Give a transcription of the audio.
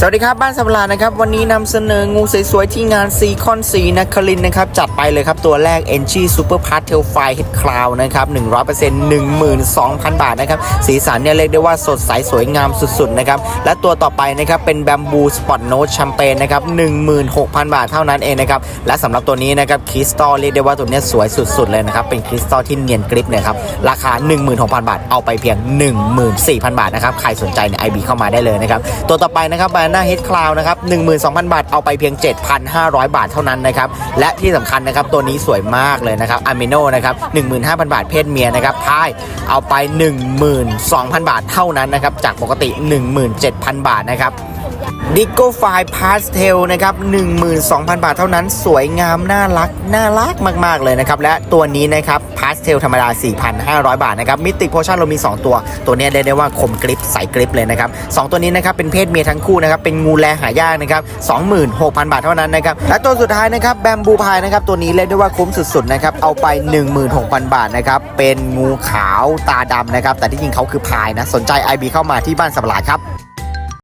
สวัสดีครับ บ้านสับลานะครับ วันนี้นำเสนองูสวยๆ ที่งานซีคอนซีนครินนะครับ จัดไปเลยครับ ตัวแรก e n g i Super p a s t e l f i Head Cloud นะครับ100% 12,000 บาทนะครับ สีสันเนี่ยเรียกได้ว่าสดใสสวยงามสุดๆนะครับ และตัวต่อไปนะครับ เป็น Bamboo Spot Note Champagne นะครับ 16,000 บาทเท่านั้นเองนะครับ และสำหรับตัวนี้นะครับคริสตัลเรียกได้ว่าตัวนี้สวยสุดๆเลยนะครับ เป็นคริสตัลที่เนียนกริปนะครับราคา 16,000 บาทเอาไปเพียง 14,000 บาทนะครับใครสนใจเนี่ย IB เข้ามาได้เลยนะครับตัวต่อไปนะครับหน้า Head Cloud นะครับ12,000 บาท เอาไปเพียง 7,500 บาทเท่านั้นนะครับ และที่สำคัญนะครับ ตัวนี้สวยมากเลยนะครับ Amino นะครับ 15,000 บาทเพศเมียนะครับพายเอาไป 12,000 บาทเท่านั้นนะครับ จากปกติ 17,000 บาทนะครับ ดิโก้ไฟพาสเทลนะครับ12,000 บาทเท่านั้น สวยงาม น่ารัก น่ารักมาก ๆ เลยนะครับ และตัวนี้นะครับพาสเทลธรรมดา 4,500 บาทนะครับมิติโพชั่นเรามี 2 ตัว ตัวนี้เรียกได้ว่าคมกริปใสกริปเลยนะครับสองตัวนี้นะครับเป็นเพศเมียทั้งคู่นะครับเป็นงูแลหายากนะครับ26,000 บาทเท่านั้นนะครับและตัวสุดท้ายนะครับแบมบูพายนะครับตัวนี้เรียกได้ว่าคุ้มสุดๆนะครับเอาไป 16,000 บาทนะครับเป็นงูขาวตาดำนะครับแต่ที่จริงเขาคือพายนะสนใจ IB เข้ามาที่บ้านสับหลาดครับ